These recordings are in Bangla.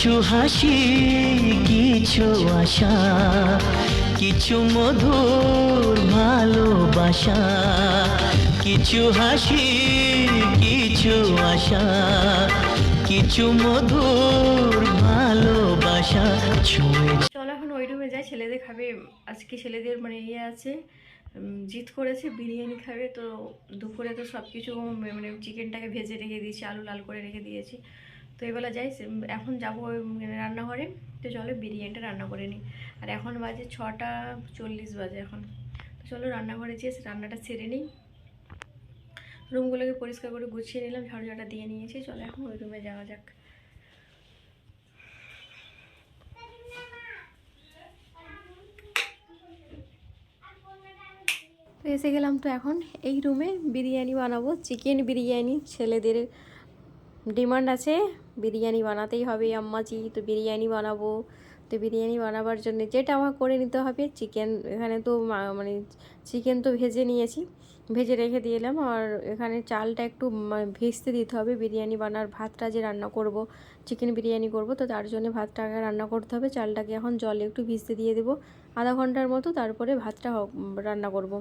কিছু হাসি, কিছু আশা, কিছু মধুর ভালোবাসা, কিছু হাসি, কিছু আশা, কিছু মধুর ভালোবাসা। চলো এখন ওই রুমে যাই, ছেলেদের খাবে, আজকে ছেলেদের মানে ইয়ে আছে জিত করেছে, বিরিয়ানি খাবে, তো দুপুরে তো সব কিছু মানে চিকেনটাকে ভেজে রেখে দিয়েছি, আলু লাল করে রেখে দিয়েছি। তো এবেলা যাই এখন যাব মানে রান্নাঘরে। তো চলো বিরিয়ানিটা রান্না করে নিই। আর এখন বাজে ছটা চল্লিশ বাজে এখন। তো চলো রান্নাঘরে যেয়ে রান্নাটা সেরে নিই। রুমগুলোকে পরিষ্কার করে গুছিয়ে নিলাম ঝাড়া দিয়ে নিয়েছি। চলো এখন ওই রুমে যাওয়া যাক। তো এসে গেলাম তো এখন। এই রুমে বিরিয়ানি বানাবো, চিকেন বিরিয়ানি, ছেলেদের ডিমান্ড আছে, বিরিয়ানি বানাতেই হবে আম্মাজি, তো বিরিয়ানি বানাবো। তো বিরিয়ানি বানাবার জন্য যেটা আমার করে নিতে হবে, চিকেন, এখানে তো মানে চিকেন তো ভেজে নিয়েছি। ভেজে রেখে দিলাম আর এখানে চালটা একটু ভিজতে দিতে হবে। বিরিয়ানি বানার ভাতটা যে রান্না করব, চিকেন বিরিয়ানি করব, তো তার জন্য ভাতটা আগে রান্না করতে হবে। চালটাকে এখন জলে একটু ভিজতে দিয়ে দেবো, আধা ঘণ্টার মতো, তারপরে ভাতটা রান্না করব।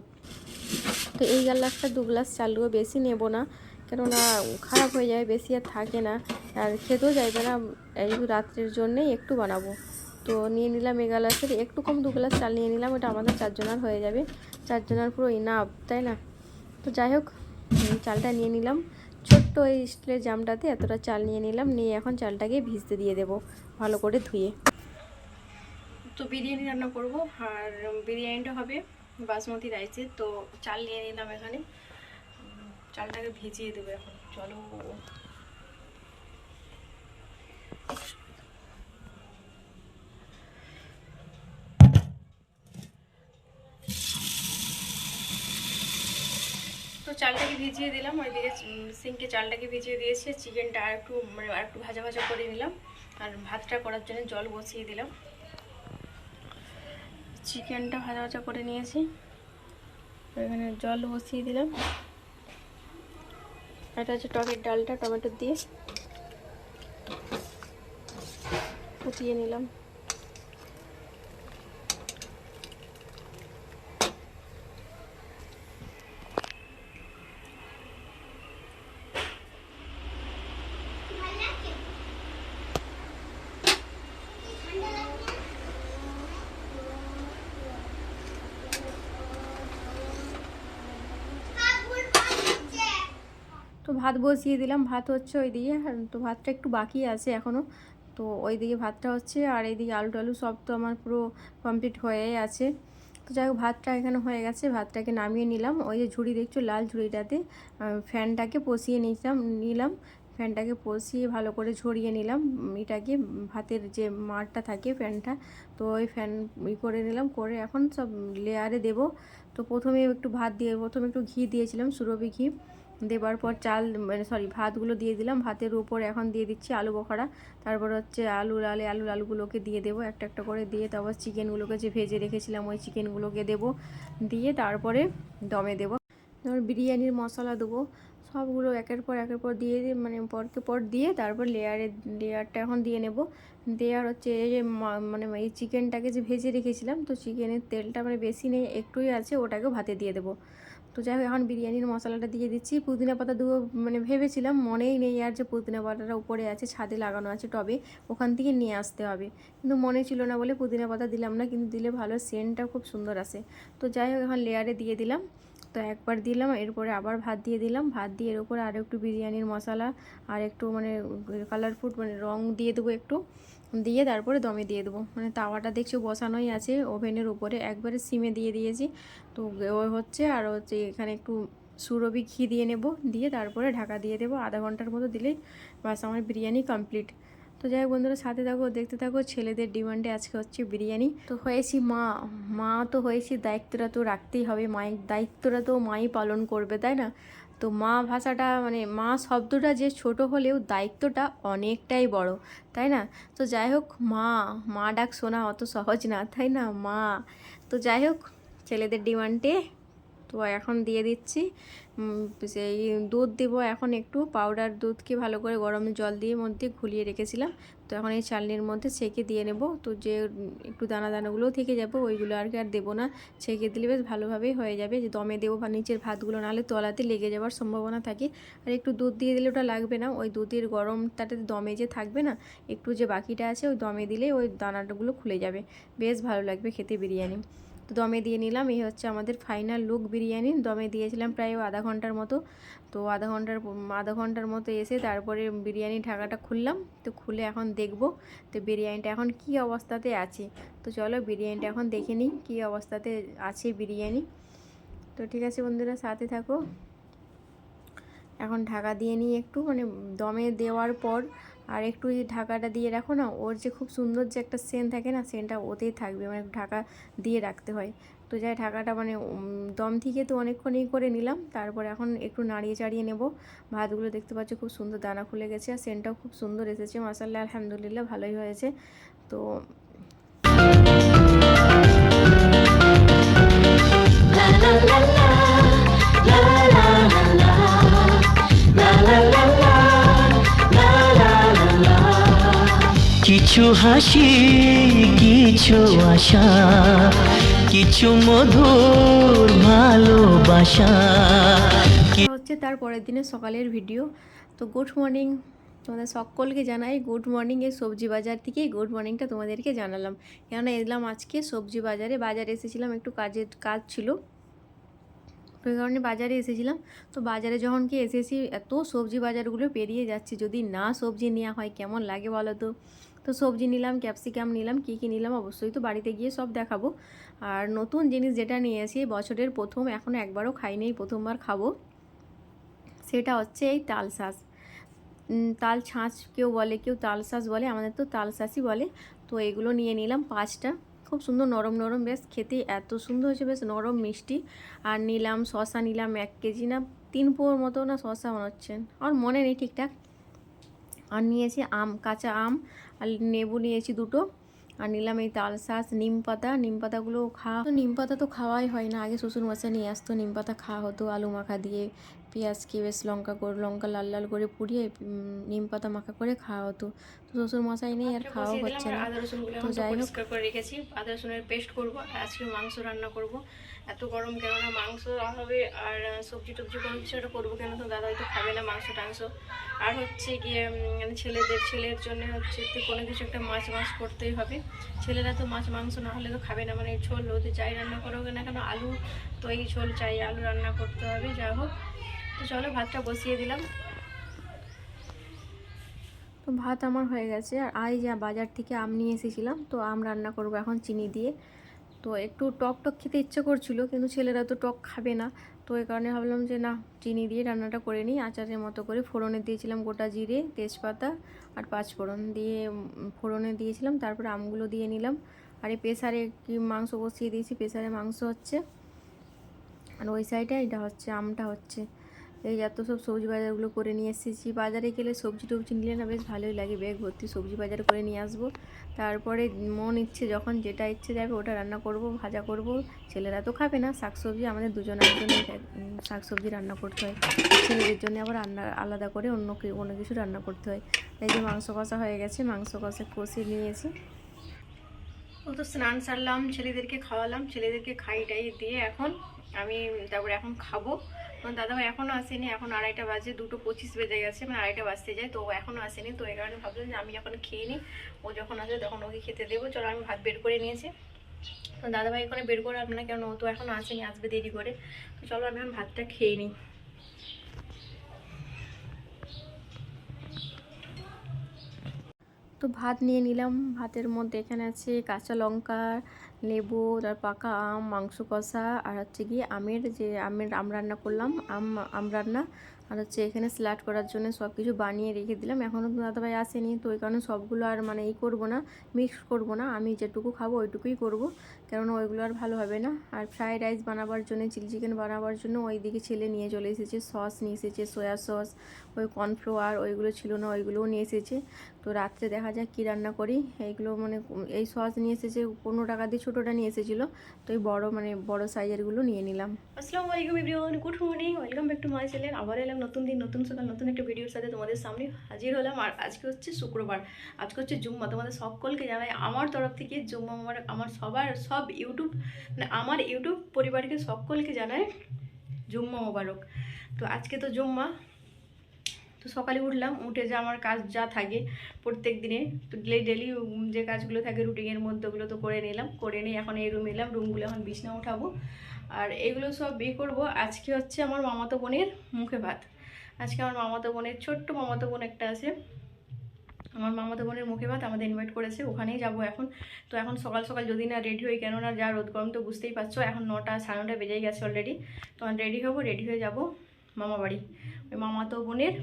তো এই গ্লাসটা দু গ্লাস চালও বেশি নেব না। কেননা খারাপ হয়ে যায়, বেশি আর থাকে না। আর খেতেও যাইবে না, এই রাত্রের জন্যেই একটু বানাবো। তো নিয়ে নিলাম এই গ্লাসের একটু কম দু গ্লাস চাল নিয়ে নিলাম, ওটা আমাদের চারজনার হয়ে যাবে। চারজনার পুরো ইনাফ তাই না? তো যাই হোক চালটা নিয়ে নিলাম। ছোট্ট এই স্টিলের জামটাতে এতটা চাল নিয়ে নিলাম, নিয়ে এখন চালটাকে ভিজতে দিয়ে দেবো, ভালো করে ধুয়ে। তো বিরিয়ানি রান্না করব, আর বিরিয়ানিটা হবে বাসমতি রাইসের, তো চাল নিয়ে নিলাম এখানে। চালটাকে ভিজিয়ে দেবো এখন। চলো। তো চালটাকে ভিজিয়ে দিলাম, ওইদিকে সিঙ্কে চালটাকে ভিজিয়ে দিয়েছে, চিকেনটা আর একটু মানে আর একটু ভাজা ভাজা করে নিলাম, আর ভাতটা করার জন্য জল বসিয়ে দিলাম। চিকেনটা ভাজা ভাজা করে নিয়েছি এখানে জল বসিয়ে দিলাম। এটা হচ্ছে টকের ডালটা টমেটো দিয়ে ফুটিয়ে নিলাম। ভাত বসিয়ে দিলাম। ভাত হচ্ছে ওইদিকে, আর তো ভাতটা একটু বাকি আছে এখনও তো ওইদিকে ভাতটা হচ্ছে, আর এইদিকে আলু টালু সব তো আমার পুরো কমপ্লিট হয়ে আছে। তো যাই হোক, ভাতটা এখানে হয়ে গেছে, ভাতটাকে নামিয়ে নিলাম। ওই যে ঝুড়ি দেখছ, লাল ঝুড়িটাতে ফ্যানটাকে পচিয়ে নিলাম নিলাম। ফ্যানটাকে পচিয়ে ভালো করে ঝরিয়ে নিলাম। এটাকে ভাতের যে মারটা থাকে ফ্যানটা, তো ওই ফ্যান ই করে নিলাম। করে এখন সব লেয়ারে দেব। তো প্রথমে একটু ভাত দিয়ে, প্রথমে একটু ঘি দিয়েছিলাম, সুরভি ঘি। দেবার পর চাল মানে সরি ভাতগুলো দিয়ে দিলাম। ভাতের উপর এখন দিয়ে দিচ্ছি আলু বখরা তারপর হচ্ছে আলু লালে আলু আলুগুলোকে দিয়ে দেবো, একটা একটা করে দিয়ে তারপর চিকেনগুলোকে যে ভেজে রেখেছিলাম ওই চিকেনগুলোকে দেবো। দিয়ে তারপরে দমে দেবো। বিরিয়ানির মশলা দেবো। সবগুলো একের পর একের পর দিয়ে দিয়ে মানে পরকে পর দিয়ে তারপর লেয়ারে লেয়ারটা এখন দিয়ে নেব। দেওয়ার হচ্ছে এই যে মানে এই চিকেনটাকে যে ভেজে রেখেছিলাম, তো চিকেনের তেলটা মানে বেশি নেই, একটুই আছে, ওটাকেও ভাতে দিয়ে দেবো। তো যাই হোক, এখন বিরিয়ানির মশলাটা দিয়ে দিচ্ছি। পুদিনা পাতা দেবো মানে ভেবেছিলাম, মনেই নেই আর যে পুদিনা পাতাটা উপরে আছে, ছাদে লাগানো আছে টবে, ওখান থেকে নিয়ে আসতে হবে। কিন্তু মনে ছিল না বলে পুদিনা পাতা দিলাম না, কিন্তু দিলে ভালো সেন্টটা খুব সুন্দর আসে। তো যাই হোক, এখন লেয়ারে দিয়ে দিলাম। তো একবার দিলাম, এরপরে আবার ভাত দিয়ে দিলাম। ভাত দিয়ে এর উপরে আর একটু বিরিয়ানির মশলা আর একটু মানে কালারফুড মানে রং দিয়ে দেবো একটু। দিয়ে তারপরে দমে দিয়ে দেবো। মানে তাওয়াটা দেখছি বসানোই আছে ওভেনের উপরে। একবারে সিমে দিয়ে দিয়েছি। তো হচ্ছে আর হচ্ছে এখানে একটু সুরভি ঘি দিয়ে নেব। দিয়ে তারপরে ঢাকা দিয়ে দেবো। আধা ঘণ্টার মতো দিলেই বাস, আমার বিরিয়ানি কমপ্লিট তো যাই হোক বন্ধুরা, সাথে থাকো, দেখতে থাকো। ছেলেদের ডিমান্ডে আজকে হচ্ছে বিরিয়ানি। তো হয়েছি মা মা তো হয়েছি, দায়িত্বটা তো রাখতেই হবে। মায়ের দায়িত্বটা তো মাই পালন করবে, তাই না? তো মা ভাষাটা মানে মা শব্দটা যে ছোট হলেও দায়িত্বটা অনেকটাই বড়, তাই না? তো যাই হোক, মা মা ডাক শোনা অত সহজ না, তাই না, মা? তো যাই হোক, ছেলেদের ডিমান্ডে তো এখন দিয়ে দিচ্ছি। সেই দুধ দেবো এখন একটু পাউডার দুধকে ভালো করে গরম জল দিয়ে মধ্যে ঘুলিয়ে রেখেছিলাম। তো এখন এই চালনির মধ্যে ছেঁকে দিয়ে নেব। তো যে, একটু দানা দানাগুলোও থেকে যাবে, ওইগুলো আর কি আর দেবো না। ছেঁকে দিলে বেশ ভালোভাবেই হয়ে যাবে। যে দমে দেবো বা নিচের ভাতগুলো নাহলে তলাতে লেগে যাওয়ার সম্ভাবনা থাকে। আর একটু দুধ দিয়ে দিলে ওটা লাগবে না। ওই দুধের গরমটাতে দমে যে থাকবে না, একটু যে বাকিটা আছে ওই দমে দিলে ওই দানাটাগুলো খুলে যাবে। বেশ ভালো লাগবে খেতে বিরিয়ানি। তো দমে দিয়ে নিলাম। এই হচ্ছে আমাদের ফাইনাল লুক বিরিয়ানি। দমে দিয়েছিলাম প্রায় আধা ঘণ্টার মতো। তো আধা ঘণ্টার আধা ঘণ্টার মতো এসে তারপরে বিরিয়ানি ঢাকাটা খুললাম। তো খুলে এখন দেখব তো বিরিয়ানিটা এখন কি অবস্থাতে আছে। তো চলো বিরিয়ানিটা এখন দেখে নিই কী অবস্থাতে আছে বিরিয়ানি। তো ঠিক আছে বন্ধুরা, সাথে থাকো। এখন ঢাকা দিয়ে নিই একটু। মানে দমে দেওয়ার পর আর একটু যদি ঢাকাটা দিয়ে রাখো না ওর যে খুব সুন্দর যে একটা সেন থাকে না সেনটা ওতেই থাকবে মানে ঢাকা দিয়ে রাখতে হয় তো যাই ঢাকাটা মানে দম থেকে তো অনেকক্ষণই করে নিলাম তারপর এখন একটু নাড়িয়ে চাড়িয়ে নেব ভাতগুলো দেখতে পাচ্ছ খুব সুন্দর দানা খুলে গেছে আর সেনটাও খুব সুন্দর এসেছে মাসাল্লাহ আলহামদুলিল্লাহ ভালোই হয়েছে তো কিছু হাসি কিছু আশা কিছু মধুর ভালোবাসা। হচ্ছে তার পরের দিনের সকালের ভিডিও। তো গুড মর্নিং তোমাদের সকলকে জানাই। গুড মর্নিং এই সবজি বাজার থেকেই গুড মর্নিংটা তোমাদেরকে জানালাম। কেননা এলাম আজকে সবজি বাজারে। বাজারে এসেছিলাম একটু কাজের কাজ ছিল। এই কারণে বাজারে এসেছিলাম। তো বাজারে যখন কি এসেছি এত সবজি বাজারগুলো পেরিয়ে যাচ্ছি। যদি না সবজি নেওয়া হয় কেমন লাগে বলো তো? তো সবজি নিলাম, ক্যাপসিকাম নিলাম, কী কী নিলাম অবশ্যই তো বাড়িতে গিয়ে সব দেখাবো। আর নতুন জিনিস যেটা নিয়ে নিয়েছি বছরের প্রথম এখনও একবারও খাইনি প্রথমবার খাব। সেটা হচ্ছে এই তাল শাঁস। তাল ছাঁচ কেউ বলে, কেউ তাল শাঁস বলে, আমাদের তো তাল শাঁসই বলে। তো এগুলো নিয়ে নিলাম পাঁচটা। খুব সুন্দর, নরম নরম, বেশ খেতে এত সুন্দর হয়েছে, বেশ নরম, মিষ্টি। আর নিলাম শশা নিলাম এক কেজি না, তিন পোর মতো না শশা মনে হচ্ছে। আর মনে নেই ঠিকঠাক। আর নিয়েছি আম, কাঁচা আম আর নেবু নিয়েছি দুটো। আর নিলাম এই তাল শাঁস নিম পাতা। নিম পাতাগুলো খাওয়া নিম পাতা তো খাওয়াই হয় না। আগে শ্বশুর মশাই নিয়ে আসতো, নিম পাতা খাওয়া হতো, আলু মাখা দিয়ে। পেঁয়াজকে বেশ লঙ্কা করে লঙ্কা লাল লাল করে পুড়িয়ে নিম পাতা মাখা করে খাওয়া হতো। তো শ্বশুর মশাই নেই আর খাওয়া হচ্ছে না। আদা রসুনগুলো তো যাই হোক। করে রেখেছি। আদা রসুনের পেস্ট করব আর আজকে মাংস রান্না করব। এত গরম কেননা মাংস হবে আর সবজি টবজি কোনো কিছু একটা করব কেন? তো দাদা হয়তো খাবে না মাংস টাংস। আর হচ্ছে গিয়ে মানে ছেলেদের ছেলের জন্য হচ্ছে তো কোনো কিছু একটা মাছ মাছ করতেই হবে। ছেলেরা তো মাছ মাংস না হলে তো খাবে না মানে ঝোল হতে যাই রান্না করো না কেন? আলু তো এই ঝোল চাই আলু রান্না করতে হবে যা হোক। তো চলো ভাতটা বসিয়ে দিলাম। তো ভাত আমার হয়ে গেছে, আর আজ যা বাজার থেকে আম নিয়ে এসেছিলাম, তো আম রান্না করব এখন চিনি দিয়ে। তো একটু টক টক খেতে ইচ্ছে করছিল, কিন্তু ছেলেরা তো টক খাবে না। তো এই কারণে ভাবলাম যে না, চিনি দিয়ে রান্নাটা করে নিই। আচারের মতো করে ফোড়নে দিয়েছিলাম গোটা জিরে, তেজপাতা আর পাঁচ ফোড়ন দিয়ে ফোড়নে দিয়েছিলাম, তারপরে আমগুলো দিয়ে নিলাম। আর এই প্রেসারে কি মাংস বসিয়ে দিয়েছি, প্রেসারে মাংস হচ্ছে। আর ওই সাইডে এটা হচ্ছে, আমটা হচ্ছে। এই এত সব সবজি বাজারগুলো করে নিয়ে এসেছি। বাজারে গেলে সবজি টবজি নিলে না বেশ ভালোই লাগে। ব্যাগ ভর্তি সবজি বাজার করে নিয়ে আসব। তারপরে মন ইচ্ছে যখন যেটা ইচ্ছে যাবে ওটা রান্না করব, ভাজা করব। ছেলেরা তো খাবে না, শাকসবজি আমাদের দুজনের জন্য শাকসবজি রান্না করতে হয়। ছেলেদের জন্য আবার রান্না আলাদা করে অন্য কোনো কিছু রান্না করতে হয়। এই যে মাংস কষা হয়ে গেছে, মাংস কষা কষিয়ে নিয়েছি ও তো স্নান সারলাম, ছেলেদেরকে খাওয়ালাম। ছেলেদেরকে খাই টাই দিয়ে এখন আমি তারপরে এখন খাব। দাদাভাই এখনও আসেনি, এখন আড়াইটা বাজে, দুটো পঁচিশ বেজে গেছে মানে আড়াইটা বাজতে যায়, তো এখনও আসেনি, তো এই কারণে ভাবলাম যে আমি এখন খেয়ে নিই, ও যখন আসে তখন ওকে খেতে দেবো। চলো, আমি ভাত বের করে নিয়েছি। তো দাদাভাই এখানে বের করে আপনার কেন, ও তো এখনও আসেনি, আসবে দেরি করে। তো চলো, আমি এখন ভাতটা খেয়ে নিই। তো ভাত নিয়ে নিলাম, ভাতের মধ্যে এখানে আছে কাঁচা লঙ্কা লেবু, তার পাকা আম, মাংস কষা, আর হচ্ছে গিয়ে আমের যে আমের আম রান্না করলাম, আম আম রান্না, আর হচ্ছে এখানে স্যালাড করার জন্য সব কিছু বানিয়ে রেখে দিলাম। এখনও দাদাভাই আসেনি, তো ওই কারণে সবগুলো আর মানে ই করব না মিক্স করব না। আমি যেটুকু খাব ওইটুকুই করব, কেননা ওইগুলো আর ভালো হবে না। আর ফ্রাইড রাইস বানাবার জন্য চিলি চিকেন বানাবার জন্য ওইদিকে ছেলে নিয়ে চলে এসেছে সস নিয়ে এসেছে সয়া সস ওই কর্নফ্লোয়ার ওইগুলো ছিল না, ওইগুলোও নিয়ে এসেছে। তো রাত্রে দেখা যাক কী রান্না করি। এইগুলো মানে এই সস নিয়ে এসেছে, পনেরো টাকা দিয়ে ছোটোটা নিয়ে এসেছিল। তো এই বড়ো মানে বড়ো সাইজেরগুলো নিয়ে নিলাম। আসসালামু আলাইকুম everyone good morning welcome back to my channel আবার এলাম নতুন দিন, নতুন সকাল নতুন একটা ভিডিওর সাথে তোমাদের সামনে। হাজির হলাম আর আজকে হচ্ছে শুক্রবার। আজকে হচ্ছে জুম্মা, তোমাদের সকলকে জানাই আমার তরফ থেকে জুম্মা আমার আমার সবার, সব ইউটিউব মানে আমার ইউটিউব পরিবারকে সকলকে জানাই জুম্মা মোবারক। তো আজকে তো জুম্মা তো সকালে উঠলাম, উঠে যে আমার কাজ যা থাকে প্রত্যেক দিনে, তো ডেলি ডেলি যে কাজগুলো থাকে রুটিনের মধ্যে ওগুলো তো করে নিলাম, করে নিয়ে এখন এই রুম এলাম রুমগুলো এখন বিছনা উঠাবো। আর এগুলো সব বিয়ে করব, আজকে হচ্ছে আমার মামাতো বোনের মুখে ভাত। আজকে আমার মামাতো বোনের ছোট্ট মামাতো বোন একটা আছে। আমার মামাতো বোনের মুখে ভাত আমাদের ইনভাইট করেছে, ওখানেই যাব এখন। তো এখন সকাল সকাল যদি না রেডি হই, কেননা যা রোদ গরম তো বুঝতেই পারছ, এখন নটা, সাড়ে নটা বেজেই গেছে অলরেডি তো আমি রেডি হব রেডি হয়ে যাব মামা বাড়ি। ওই মামাতো বোনের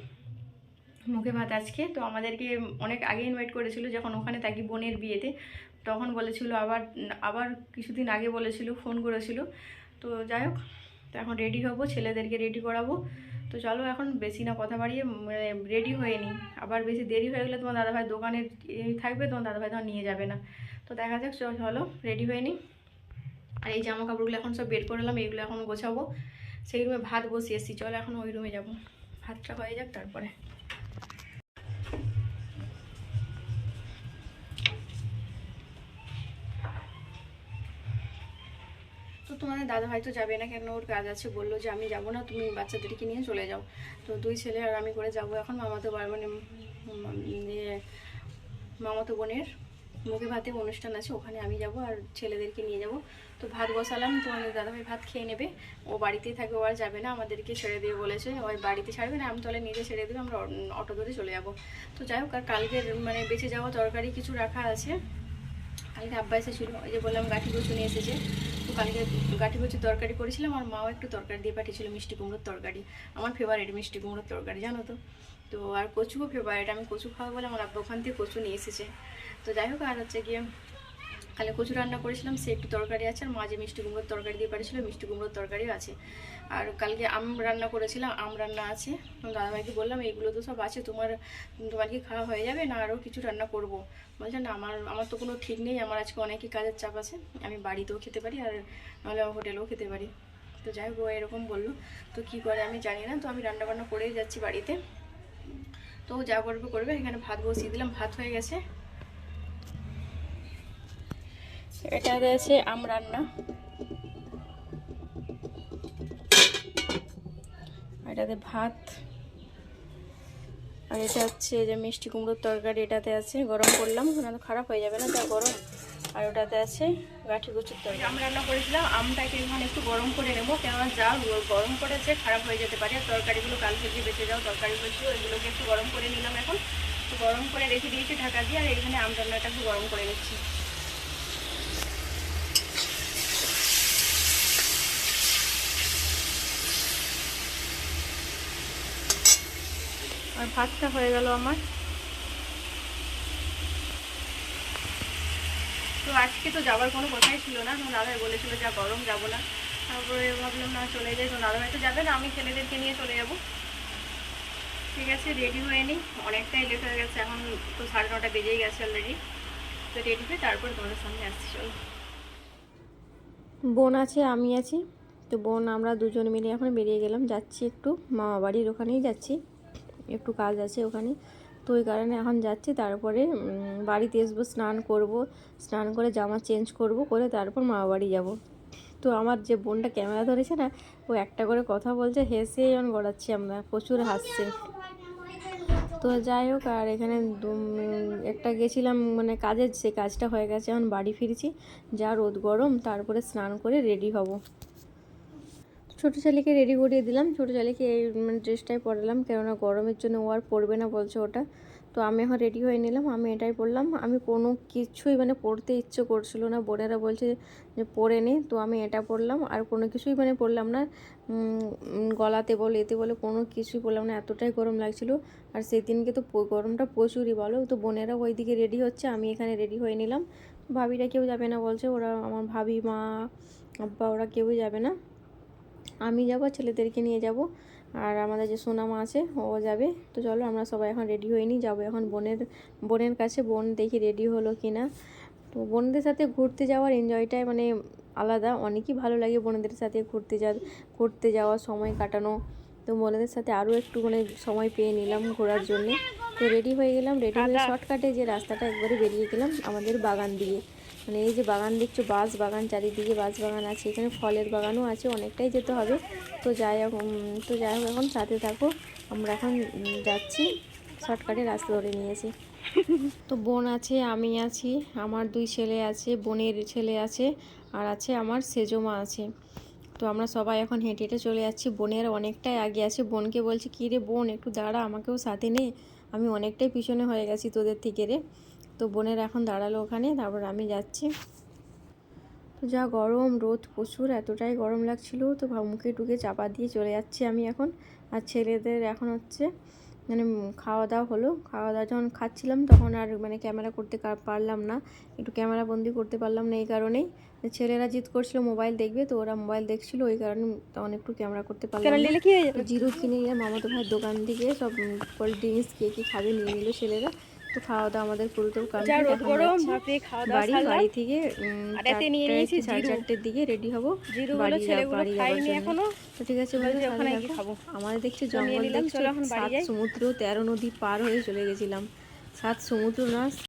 মুখে ভাত আজকে। তো আমাদেরকে অনেক আগে ইনভাইট করেছিল যখন ওখানে থাকি বোনের বিয়েতে। তখন বলেছিল আবার আবার কিছুদিন আগে বলেছিল ফোন করেছিল। তো যাই হোক, তো এখন রেডি হব, ছেলেদেরকে রেডি করাবো। তো চলো এখন বেশি না কথা বাড়িয়ে রেডি হয়ে নিই। আবার বেশি দেরি হয়ে গেলে তোমার দাদাভাই দোকানে থাকবে, তোমার দাদাভাই তখন নিয়ে যাবে না। তো দেখা যাক, চল রেডি হয়ে নিই। আর এই জামা কাপড়গুলো এখন সব বের করলাম এইগুলো এখন গোছাবো। সেই রুমে ভাত বসিয়েছি চলো এখন ওই রুমে যাব। ভাতটা হয়ে যাক তারপরে। দাদা হয়তো যাবে না কেন ওর কাজ আছে বলল যে আমি যাব না তুমি বাচ্চাদেরকে নিয়ে চলে যাও। তো দুই ছেলে আর আমি করে যাব এখন মামাতো বার মানে ইয়ে, মামাতো বোনের মুখে ভাতে অনুষ্ঠান আছে ওখানে আমি যাব আর ছেলেদেরকে নিয়ে যাব। তো ভাত বসালাম তোমাদের দাদাভাই ভাত খেয়ে নেবে। ও বাড়িতেই থাকে ও আর যাবে না আমাদেরকে ছেড়ে দিয়ে বলেছে ওই বাড়িতে ছাড়বে না আমি তাহলে নিজে ছেড়ে দেবে আমরা অটো ধরে চলে যাব। তো যাই হোক আর কালকের মানে বেঁচে যাওয়া তরকারি কিছু রাখা আছে। কালকে আব্বা এসেছিল ওই যে বললাম গাঠি কচু নিয়ে এসেছে। তো কালকে গাঠি হচ্ছে তরকারি করেছিলাম আর মাও একটু তরকারি দিয়ে পাঠিয়েছিল মিষ্টি কুমড়োর তরকারি। আমার ফেভারিট মিষ্টি কুমড়োর তরকারি, জানো তো? তো আর কচুও ফেভারিট আমি কচু খাওয়া বলে আমার আব্বা ওখান থেকে কচু নিয়ে এসেছে। তো যাই হোক, আর হচ্ছে গিয়ে কালে কচু রান্না করেছিলাম, সে একটু তরকারি আছে, আর মাঝে মিষ্টি কুমড়োর তরকারি দিয়ে পাঠিয়েছিল, মিষ্টি কুমড়োর তরকারিও আছে। আর কালকে আম রান্না করেছিলাম, আম রান্না আছে। দাদাভাইকে বললাম এইগুলো তো সব আছে, তোমার তোমার কি খাওয়া হয়ে যাবে, না আরও কিছু রান্না করব? বলছে, না, আমার আমার তো কোনো ঠিক নেই, আমার আজকে অনেকই কাজের চাপ আছে, আমি বাড়িতেও খেতে পারি, আর নাহলে হোটেলেও খেতে পারি। তো যাই হোক এরকম বলল, তো কি করে আমি জানি না, তো আমি রান্না বান্না করেই যাচ্ছি বাড়িতে। তো যা করবে করবে, এখানে ভাত বসিয়ে দিলাম, ভাত হয়ে গেছে। এটাতে আছে আম রান্না। এটাতে ভাত। আর এটা হচ্ছে যে মিষ্টি কুমড়োর তরকারি এটাতে আছে, গরম করলাম না তো খারাপ হয়ে যাবে না তা গরম। আর ওটাতে আছে গাঠি কচুর তরকারি। আম রান্না করেছিলাম আমটাকে এখানে একটু গরম করে নেব, কেননা যা গরম করেছে খারাপ হয়ে যেতে পারে। তরকারিগুলো কাল থেকে বেঁচে যাও, তরকারি করছি ওইগুলোকে একটু গরম করে নিলাম এখন। গরম করে রেখে দিয়েছি ঢাকা দিয়ে, আর এখানে আম রান্নাটা একটু গরম করে নিচ্ছি। আর ভাতটা হয়ে গেল আমার। তো আজকে তো যাওয়ার কোনো কথাই ছিল না। তো দাদাই বলেছিল যা গরম যাব না। তারপরে ভাবলাম, না চলে যাই তো দাদাভাই তো যাবে না, আমি ছেলেদেরকে নিয়ে চলে যাব। ঠিক আছে রেডি হয়ে নিই অনেকটাই লেট হয়ে গেছে, এখন তো সাড়ে নটা বেজেই গেছে অলরেডি তো রেডি হয়ে তারপর তোমাদের সামনে আসছি, চলো। বোন আছে, আমি আছি। তো বোন, আমরা দুজন মিলে এখন বেরিয়ে গেলাম, যাচ্ছি একটু। মামা বাড়ির ওখানেই যাচ্ছি। একটু কাজ আছে ওখানে। তো ওই কারণে এখন যাচ্ছি, তারপরে বাড়িতে আসব স্নান করব, স্নান করে জামা চেঞ্জ করব, করে তারপর মামা বাড়ি যাব। তো আমার যে বোনটা ক্যামেরা ধরেছে না, ও একটা করে কথা বলছে হেসেই যেমন গড়াচ্ছি আমরা, প্রচুর হাসছে। তো যাই হোক, আর এখানে একটা গেছিলাম মানে কাজের, সে কাজটা হয়ে গেছে, এখন বাড়ি ফিরছি, যা রোদ গরম, তারপরে স্নান করে রেডি হব। ছোটো ছেলেকে রেডি করিয়ে দিলাম। ছোটো ছেলেকে এই মানে ড্রেসটাই পরালাম। কেননা গরমের জন্য ও আর পরবে না বলছে ওটা। তো আমি এখন রেডি হয়ে নিলাম। আমি এটাই পরলাম। আমি কোনো কিছুই মানে পড়তে ইচ্ছে করছিল না। বোনেরা বলছে যে পরে নে। তো আমি এটা পরলাম। আর কোনো কিছুই মানে পরলাম না। গলাতে বলে, এতে বলে, কোনো কিছুই পরলাম না। এতটাই গরম লাগছিল। আর সেদিনকে তো গরমটা প্রচুরই বলো। তো বোনেরা ওইদিকে রেডি হচ্ছে। আমি এখানে রেডি হয়ে নিলাম। ভাবিরা কেউ যাবে না বলছে। ওরা, আমার ভাবি, মা, আব্বা, ওরা কেউই যাবে না। আমি যাব ছেলেদেরকে নিয়ে যাব। আর আমাদের যে সোনামা আছে ও যাবে। তো চলো আমরা সবাই এখন রেডি হয়ে নিই। যাব এখন বোনের বোনের কাছে। বোন দেখি রেডি হলো কি না তো বোনদের সাথে ঘুরতে যাওয়ার এনজয়টাই মানে আলাদা। অনেকই ভালো লাগে বোনদের সাথে ঘুরতে যা ঘুরতে যাওয়া সময় কাটানো। তো বোনদের সাথে আরও একটু মানে সময় পেয়ে নিলাম ঘোরার জন্যে। তো রেডি হয়ে গেলাম। রেডি হয়ে শর্টকাটে যে রাস্তাটা একবারে বেরিয়ে গেলাম আমাদের বাগান দিয়ে। মানে এই যে বাগান দেখছ, বাঁশ বাগান, চারিদিকে বাঁশ বাগান আছে, এখানে ফলের বাগানও আছে, অনেকটাই যেতে হবে। তো যাই তো যাই হোক, এখন সাথে থাকো। আমরা এখন যাচ্ছি। শর্টকাটে রাস্তা ধরে নিয়েছি। তো বোন আছে, আমি আছি, আমার দুই ছেলে আছে, বোনের ছেলে আছে, আর আছে আমার সেজমা আছে। তো আমরা সবাই এখন হেঁটে হেঁটে চলে যাচ্ছি। বোনের অনেকটাই আগে আছে। বোনকে বলছি, কী রে বোন, একটু দাঁড়া, আমাকেও সাথে নে। আমি অনেকটাই পিছনে হয়ে গেছি তোদের থেকে রে। তো বোনের এখন দাঁড়াল ওখানে তারপর আমি যাচ্ছি। তো যা গরম রোদ প্রচুর এতটাই গরম লাগছিল তো মুখে টুকে চাপা দিয়ে চলে যাচ্ছি আমি এখন। আর ছেলেদের এখন হচ্ছে মানে খাওয়া দাওয়া হলো। খাওয়া দাওয়া যখন খাচ্ছিলাম তখন আর মানে ক্যামেরা করতে পারলাম না। একটু ক্যামেরা বন্দি করতে পারলাম না এই কারণেই। ছেলেরা জিদ করছিল মোবাইল দেখবে তো ওরা মোবাইল দেখছিল ওই কারণে তখন একটু ক্যামেরা করতে পারলাম জিরো কিনে নিলাম মামাতো ভাইয়ের দোকান থেকে সব কোল্ড ড্রিঙ্কস কে কি খাবে নিয়ে নিল ছেলেরা। তো খাওয়া দাওয়া আমাদের দাওয়া বাড়ি বাড়ি থেকে সাড়ে চারটের দিকে রেডি হব। বাড়ি ছেলেগুলো বাড়ি যাওয়ার খাইনি এখনও। তো ঠিক আছে বলছে ওখানে গিয়ে খাব। আমাদের দেখছি জঙ্গল দেখছ সাত। সমুদ্র তেরো নদী পার হয়ে চলে গেছিলাম। সাত সমুদ্র না